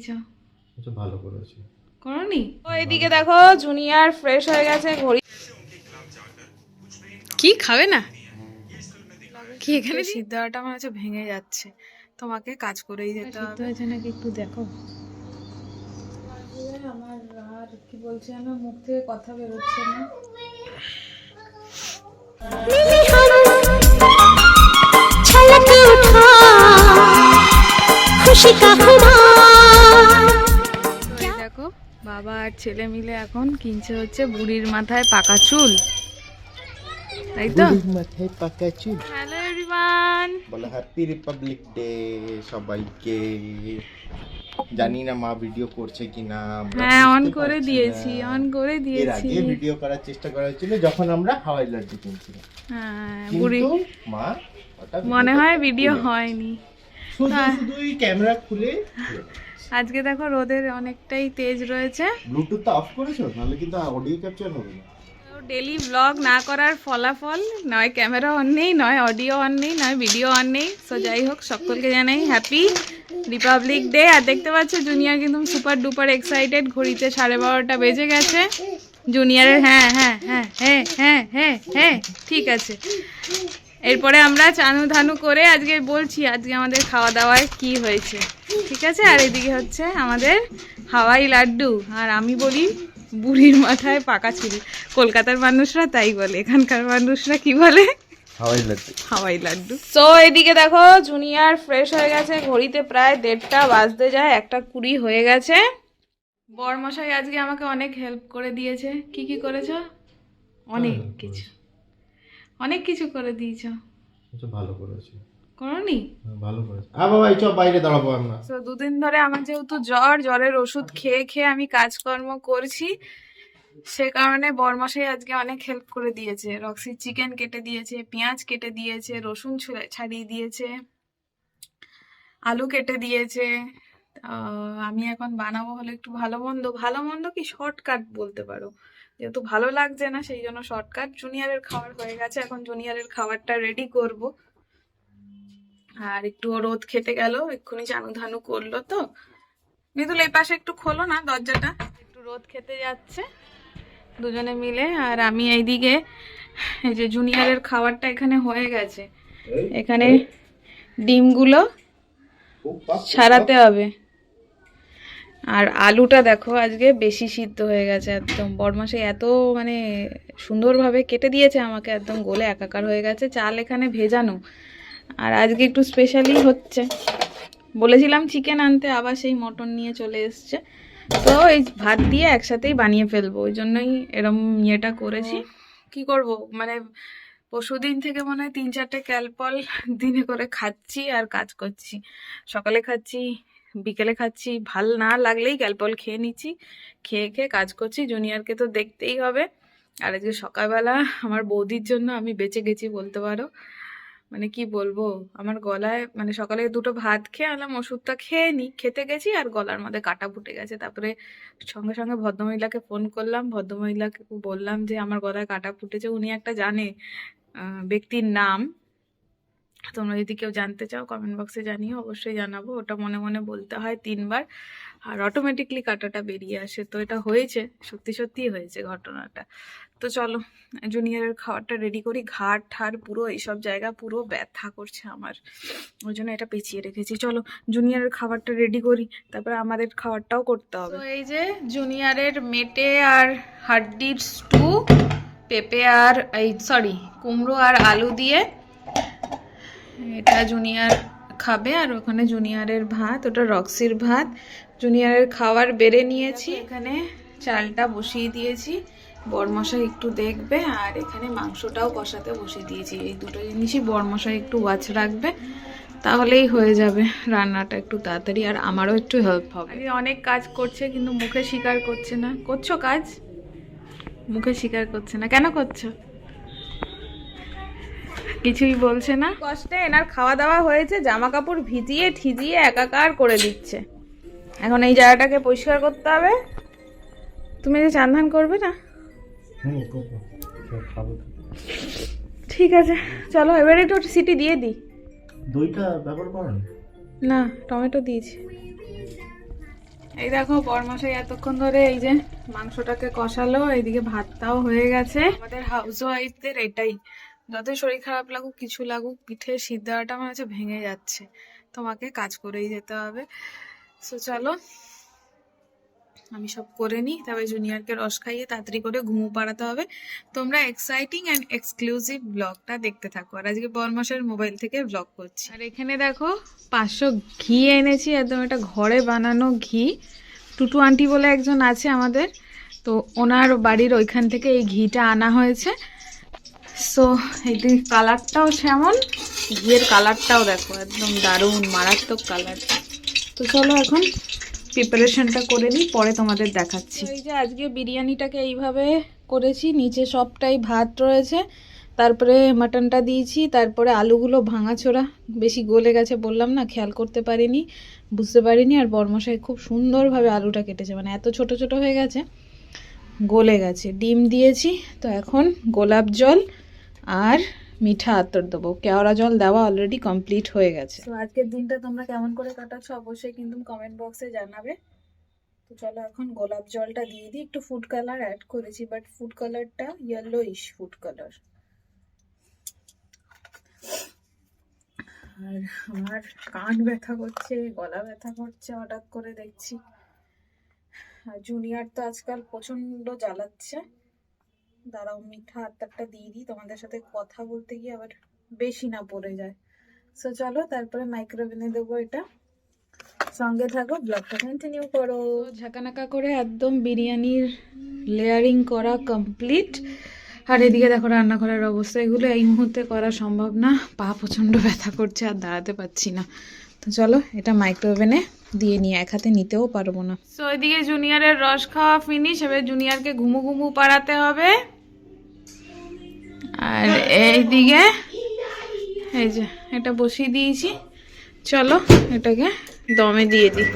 দিয়েছ? আচ্ছা ভালো করেছি। করনি? ও এদিকে দেখো জুনিয়র ফ্রেশ হয়ে গেছে ঘড়ি কি খাবে না? কি এখানে? সিদ্ধ হওয়াটা আমার হচ্ছে ভেঙে যাচ্ছে। তোমাকে কাজ করেই যেতে হবে। হয়েছে নাকি একটু দেখো। আমার আর কি বলছে আমার মুখ থেকে কথা বেরোচ্ছে না। আর ছেলে মিলে এখন কিনছে হচ্ছে বুড়ির মাথায় পাকা চুল। তাই তো? মাথায় পাকা চুল। Hello everyone. বলো হ্যাপি রিপাবলিক ডে সবাইকে। জানি না মা ভিডিও করছে কিনা হ্যাঁ অন করে দিয়েছি অন করে এর দিয়েছি। আগে ভিডিও করার চেষ্টা করা হয়েছিল যখন আমরা হাওয়াই লাড্ডু কিনছিলাম। হ্যাঁ বুড়ি মা মনে হয় ভিডিও হয়নি। শুধু শুধুই ক্যামেরা খুলে আজকে দেখো রোদের অনেকটাই তেজ রয়েছে। ব্লুটুথটা অফ করেছ? নাহলে কিন্তু অডিও ক্যাপচার হবে না। ডেলি ব্লগ না করার ফলাফল নয় ক্যামেরা অন নেই নয় অডিও অন নেই নয় ভিডিও অন নেই। সো যাই হোক সকলকে জানাই হ্যাপি রিপাবলিক ডে আর দেখতে পাচ্ছ জুনিয়র কিন্তু সুপার ডুপার এক্সাইটেড ঘড়িতে সাড়ে বারোটা বেজে গেছে। জুনিয়রের হ্যাঁ হ্যাঁ হ্যাঁ হ্যাঁ হ্যাঁ হ্যাঁ হ্যাঁ ঠিক আছে। এরপরে আমরা চানু ধানু করে আজকে বলছি আজকে আমাদের খাওয়া দাওয়ায় কি হয়েছে। ঠিক আছে? আর এদিকে হচ্ছে আমাদের হাওয়াই লাড্ডু। আর আমি বলি বুড়ির মাথায় পাকা ছিল কলকাতার মানুষরা তাই বলে এখানকার মানুষরা কি বলে? হাওয়াই লাড্ডু। হাওয়াই লাড্ডু। তো এদিকে দেখো জুনিয়র ফ্রেশ হয়ে গেছে ঘড়িতে প্রায় দেড়টা বাজতে যায় একটা কুড়ি হয়ে গেছে। বরমশাই আজকে আমাকে অনেক হেল্প করে দিয়েছে। কি কি করেছ? অনেক কিছু। অনেক কিছু করে দিয়েছ। আচ্ছা ভালো করেছি। করনি? হ্যাঁ, ভালো করেছি। আ বাবা এই চপ বাইরে দাঁড়াবো আমরা। তো দুদিন ধরে আমার যেহেতু জ্বর জ্বরের ওষুধ খেয়ে খেয়ে আমি কাজকর্ম করছি। সে কারণে বরমশাই আজকে অনেক হেল্প করে দিয়েছে। রক্সি চিকেন কেটে দিয়েছে পেঁয়াজ কেটে দিয়েছে রসুন ছাড়িয়ে দিয়েছে আলু কেটে দিয়েছে। আমি এখন বানাবো হলে একটু ভালো মন্দ ভালো মন্দ কি শর্টকাট বলতে পারো? যেহেতু ভালো লাগছে না সেই জন্য শর্টকাট জুনিয়রের খাবার হয়ে গেছে এখন জুনিয়রের খাবারটা রেডি করব। আর একটু রোদ খেতে গেল এক্ষুনি চানু ধানু করল তো। মিতুল এই পাশে একটু খোলো না দরজাটা। একটু রোদ খেতে যাচ্ছে দুজনে মিলে আর আমি এইদিকে এই যে জুনিয়রের খাবারটা এখানে হয়ে গেছে। এখানে ডিমগুলো সারাতে হবে। আর আলুটা দেখো আজকে বেশি সিদ্ধ হয়ে গেছে একদম। বরমাসে এত মানে সুন্দরভাবে কেটে দিয়েছে আমাকে একদম গোলে একাকার হয়ে গেছে। চাল এখানে ভেজানো। আর আজকে একটু স্পেশালি হচ্ছে। বলেছিলাম চিকেন আনতে আবার সেই মটন নিয়ে চলে এসছে। তো এই ভাত দিয়ে একসাথেই বানিয়ে ফেলব। ওই জন্যই এরম ইয়েটা করেছি। কি করব? মানে পরশুদিন থেকে মনে হয় তিন চারটে ক্যালপল দিনে করে খাচ্ছি আর কাজ করছি। সকালে খাচ্ছি, বিকেলে খাচ্ছি, ভালো না লাগলেই ক্যালপল খেয়ে নিচ্ছি, খেয়ে খেয়ে কাজ করছি। জুনিয়রকে তো দেখতেই হবে। আর আজকে সকালবেলা আমার বৌদির জন্য আমি বেঁচে গেছি বলতে পারো। মানে কি বলব, আমার গলায় মানে সকালে দুটো ভাত খেয়ে আনলাম, ওষুধটা খেয়ে নি, খেতে গেছি আর গলার মধ্যে কাটা ফুটে গেছে। তারপরে সঙ্গে সঙ্গে ভদ্রমহিলাকে ফোন করলাম। ভদ্রমহিলাকে বললাম যে, আমার গলায় কাটা ফুটেছে। উনি একটা জানে ব্যক্তির নাম। তোমরা যদি কেউ জানতে চাও কমেন্ট বক্সে জানিও, অবশ্যই জানাব। ওটা মনে মনে বলতে হয় তিনবার। আর অটোমেটিকলি কাটাটা বেরিয়ে আসে। তো এটা হয়েছে, সত্যি সত্যি হয়েছে ঘটনাটা। তো চলো জুনিয়রের খাবারটা রেডি করি। ঘাট ঠার পুরো, এইসব জায়গা পুরো ব্যথা করছে আমার। ওই জন্য এটা পেঁচিয়ে রেখেছি। চলো জুনিয়রের খাবারটা রেডি করি। তারপরে আমাদের খাবারটাও করতে হবে। এই যে জুনিয়রের মেটে আর হাড্ডির স্টু পেঁপে আর, এই সরি কুমড়ো আর আলু দিয়ে এটা জুনিয়র খাবে আর ওখানে জুনিয়রের ভাত, ওটা রক্সির ভাত। জুনিয়রের খাবার বেড়ে নিয়েছি। এখানে চালটা বসিয়ে দিয়েছি। বরমশাই একটু দেখবে আর এখানে মাংসটাও কষাতে বসিয়ে দিয়েছি। এই দুটো জিনিসই বরমশাই একটু ওয়াচ রাখবে, তাহলেই হয়ে যাবে রান্নাটা একটু তাড়াতাড়ি। আর আমারও একটু হেল্প হবে। অনেক কাজ করছে কিন্তু মুখে স্বীকার করছে না। করছ কাজ? মুখে স্বীকার করছে না। কেন করছ? কিছুই বলছে না। কষ্টে এনার খাওয়া দাওয়া হয়েছে জামা কাপড় ভিজিয়ে ঠিজিয়ে একাকার করে দিচ্ছে। এখন এই জায়গাটাকে পরিষ্কার করতে হবে। তুমি যে চান্ধান করবে না? তো। ঠিক আছে চলো এবারে একটু সিটি দিয়ে দিই। দইটা ব্যবহার করেন না টমেটো দিয়েছি। এই দেখো, বরমশাই এতক্ষণ ধরে এই যে মাংসটাকে কষালো, এইদিকে ভাতটাও হয়ে গেছে। আমাদের হাউস ওয়াইফদের এটাই। যতই শরীর খারাপ লাগুক, কিছু লাগুক পিঠে সিদ্ধাটা মনে হচ্ছে ভেঙে যাচ্ছে। তোমাকে কাজ করেই যেতে হবে। সো চলো আমি সব করে নিই তবে জুনিয়রকে রস খাইয়ে তাড়াতাড়ি করে ঘুমো পাড়াতে হবে। তোমরা এক্সাইটিং অ্যান্ড এক্সক্লুসিভ ব্লগটা দেখতে থাকো। আর আজকে বরমাসের মোবাইল থেকে ব্লগ করছি। আর এখানে দেখো, পাঁচশো ঘি এনেছি, একদম এটা ঘরে বানানো ঘি। টুটু আন্টি বলে একজন আছে আমাদের। তো ওনার বাড়ির ওইখান থেকে এই ঘিটা আনা হয়েছে। সো এই কালারটাও সেমন, ঘিয়ের কালারটাও দেখো, একদম দারুণ, মারাত্মক কালার তো চলো এখন প্রিপারেশনটা করে নিই, পরে তোমাদের দেখাচ্ছি। এই যে আজকে বিরিয়ানিটাকে এইভাবে করেছি, নিচে সবটাই ভাত রয়েছে, তারপরে মাটনটা দিয়েছি, তারপরে আলুগুলো ভাঙাচোরা, বেশি গলে গেছে বললাম না, খেয়াল করতে পারিনি, বুঝতে পারিনি, আর বর্মশাই খুব সুন্দরভাবে আলুটা কেটেছে মানে এত ছোট ছোট হয়ে গেছে, গলে গেছে। ডিম দিয়েছি, তো এখন গোলাপ জল আর মিঠা আতর দেবো। কেওড়া জল দেওয়া অলরেডি কমপ্লিট হয়ে গেছে। তো আজকের দিনটা তোমরা কেমন করে কাটাচ্ছ অবশ্যই কিন্তু কমেন্ট বক্সে জানাবে। তো চলো এখন গোলাপ জলটা দিয়ে দিই। একটু ফুড কালার অ্যাড করেছি বাট ফুড কালারটা ইয়েলোইশ ফুড কালার আর আমার কান ব্যথা করছে, গলা ব্যথা করছে, হঠাৎ করে দেখছি। জুনিয়র তো আজকাল প্রচণ্ড জ্বালাচ্ছে। দাঁড়াও, মিঠা আত্মারটা দিয়ে দিই। তোমাদের সাথে কথা বলতে গিয়ে আবার বেশি না পড়ে যায়। সো চলো, তারপরে মাইক্রোওভেনে দেবো এটা। সঙ্গে থাকো ব্লগটা কন্টিনিউ করো। ঝাঁকানাকা করে একদম বিরিয়ানির লেয়ারিং করা কমপ্লিট আর এদিকে দেখো রান্না করার অবস্থা, এগুলো এই মুহূর্তে করা সম্ভব না। পা প্রচণ্ড ব্যথা করছে, আর দাঁড়াতে পারছি না। তো চলো এটা মাইক্রোওভেনে দিয়ে নিয়ে এক হাতে নিতেও পারব না। তো ওইদিকে জুনিয়রের রস খাওয়া ফিনিশ এবার জুনিয়রকে ঘুমু ঘুমু পাড়াতে হবে। আর এইদিকে এই যে এটা বসিয়ে দিয়েছি। চলো এটাকে দমে দিয়ে দিই।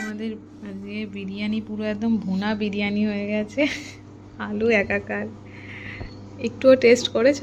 আমাদের আজকে বিরিয়ানি পুরো একদম ভুনা বিরিয়ানি হয়ে গেছে। আলু একাকার। একটুও টেস্ট করেছ?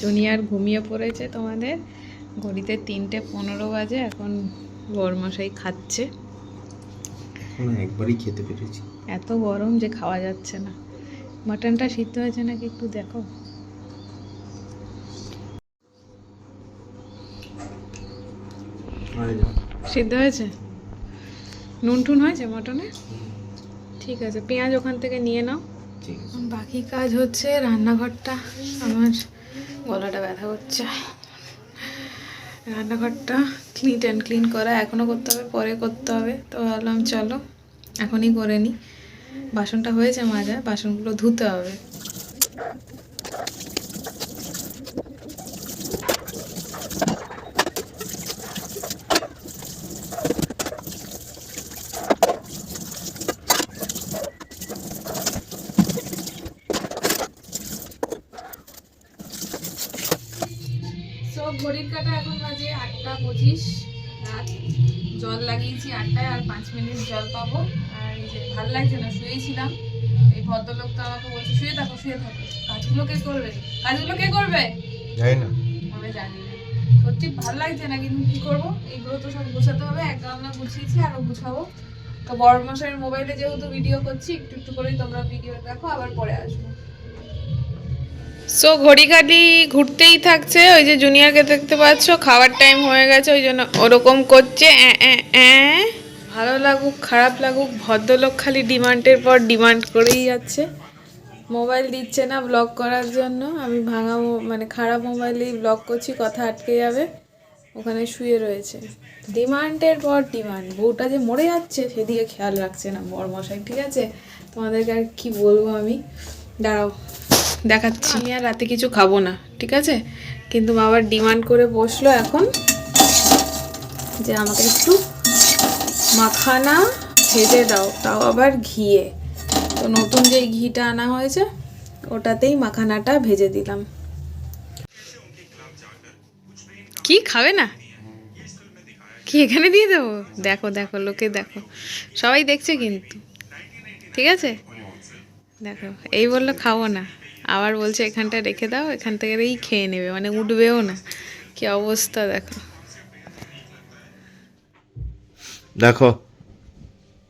জুনিয়র ঘুমিয়ে পড়েছে তোমাদের। ঘড়িতে তিনটে পনেরো বাজে এখন বরমশাই খাচ্ছে। একবারই খেতে পেরেছি। এত গরম যে খাওয়া যাচ্ছে না। মাটনটা সিদ্ধ হয়েছে নাকি একটু দেখো। সিদ্ধ হয়েছে? নুন টুন হয়েছে মটনে? ঠিক আছে পেঁয়াজ ওখান থেকে নিয়ে নাও। এখন বাকি কাজ হচ্ছে রান্নাঘরটা। আমার গলাটা ব্যথা করছে। রান্নাঘরটা ক্লিন অ্যান্ড ক্লিন করা, এখনও করতে হবে, পরে করতে হবে। তো ভাবলাম চলো, এখনই করে নিই বাসনটা হয়েছে মাজা, বাসনগুলো ধুতে হবে। ঘড়ির কাটা এখন বাজে আটটা পঁচিশ। রাত। জল লাগিয়েছি আটটায় আর পাঁচ মিনিট জল পাবো। আর এই যে ভালো লাগছে না শুয়েছিলাম এই ভদ্রলোক তো আমাকে বলছে শুয়ে থাকো শুয়ে থাকো। কাজগুলো কে করবে? কাজগুলো কে করবে? যাই না। আমি জানি না। সত্যি ভালো লাগছে না কিন্তু কি করব? এইগুলো তো সব গুছাতে হবে এক গামলা গুছিয়েছি আরও গুছাবো। তো বড় মশাইয়ের মোবাইলে যেহেতু ভিডিও করছি একটু একটু করেই তোমরা ভিডিও দেখো আবার পরে আসব। সো ঘড়ি ঘাটি ঘুরতেই থাকছে, ওই যে জুনিয়রকে দেখতে পাচ্ছ, খাওয়ার টাইম হয়ে গেছে, ওই জন্য ওরকম করছে। ভালো লাগুক, খারাপ লাগুক, ভদ্রলোক খালি ডিমান্ডের পর ডিমান্ড করেই যাচ্ছে। মোবাইল দিচ্ছে না ব্লগ করার জন্য, আমি ভাঙা মানে খারাপ মোবাইলেই ব্লগ করছি, কথা আটকে যাবে, ওখানে শুয়ে রয়েছে। ডিমান্ডের পর ডিমান্ড, বউটা যে মরে যাচ্ছে, সেদিকে খেয়াল রাখছে না, বরমশাই, ঠিক আছে? তোমাদেরকে আর কি বলব আমি? দাঁড়াও। দেখাচ্ছি। আমি আর রাতে কিছু খাব না ঠিক আছে? কিন্তু বাবার ডিমান্ড করে বসল এখন যে আমাকে একটু মাখানা ভেজে দাও তাও আবার ঘিয়ে। তো নতুন যে ঘিটা আনা হয়েছে ওটাতেই মাখানাটা ভেজে দিলাম। কি খাবে না? কি এখানে দিয়ে দেবো? দেখো দেখো লোকে দেখো। সবাই দেখছে কিন্তু ঠিক আছে? দেখো এই বলল খাব না। আবার বলছে এখানটা রেখে দাও এখান থেকেই খেয়ে নেবে। মানে উঠবেও না। কি অবস্থা দেখো। দেখো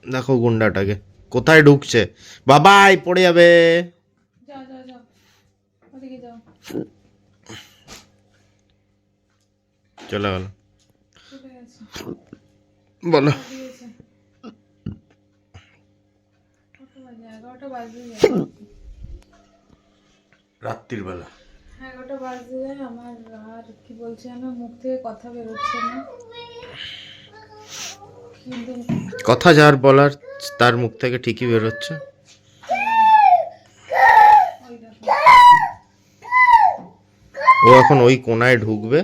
দেখো গুন্ডাটাকে। কোথায় ঢুকছে? বাবাই পড়ে যাবে। যাও যাও যাও। ওদিকে যাও। চলে গেল। বলো দিয়েছে কটা বাজে এগারোটা বাজতে যায় রাত্রির বেলা। এগারোটা যায় আমার আর কি বলছে আমার মুখ থেকে কথা বেরোচ্ছে না। কিন্তু কথা যার বলার তার মুখ থেকে ঠিকই বেরোচ্ছে। ও এখন ওই কোনায় ঢুকবে।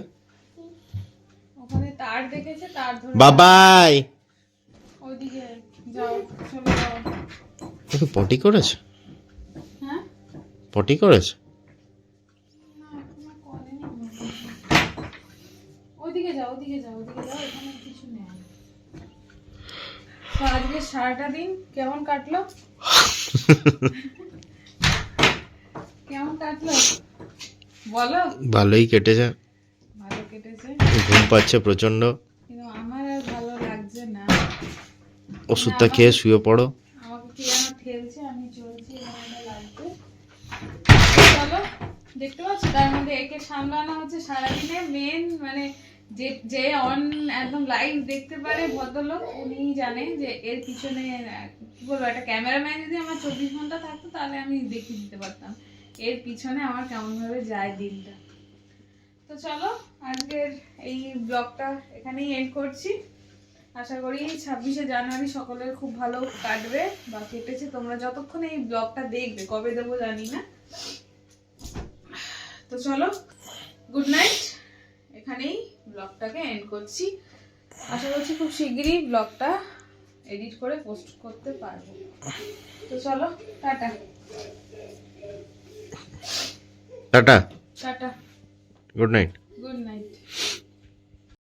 ওখানে তার দেখেছে তার ধরে বাবাই! ওইদিকে যাও চলে যাও পটি করেছে? হ্যাঁ? পটি করেছে না এখনও করেনি মনে হয়। ওইদিকে যাও ওইদিকে যাও এখানে কিছু নেই। তো আজকে সারাটা দিন কেমন কাটলো? কেমন কাটলো? বলো। ভালোই কেটেছে। ভালো কেটেছে। ঘুম পাচ্ছে প্রচণ্ড কিন্তু আমার আর ভালো লাগছে না। ওষুধটা খেয়ে শুয়ে পড়ো। আমাকে কি যেন ঠেলছে আমি চলছি এরকমটা লাগছে চলো দেখতে পাচ্ছ? তার মধ্যে একে সামলানো হচ্ছে সারাদিনে মেন মানে যে যে অন একদম লাইভ দেখতে পারে ভদ্রলোক উনি জানে যে এর পিছনে, কি বলব, একটা ক্যামেরাম্যান যদি আমার চব্বিশ ঘণ্টা থাকতো, তাহলে আমি দেখিয়ে দিতে পারতাম। এর পিছনে আমার কেমন ভাবে যায় দিনটা। তো চলো, আজকের এই ব্লগটা এখানেই এন্ড করছি। আশা করি ছাব্বিশে জানুয়ারি সকলের খুব ভালো কাটবে বা কেটেছে। তোমরা যতক্ষণ এই ব্লগটা দেখবে, কবে দেবো জানি না। তো চলো গুড নাইট এখানেই ব্লগটাকে এন্ড করছি। আশা করছি খুব শিগগিরই ব্লগটা এডিট করে পোস্ট করতে পারব। তো চলো tata. Tata. Tata. Good night good night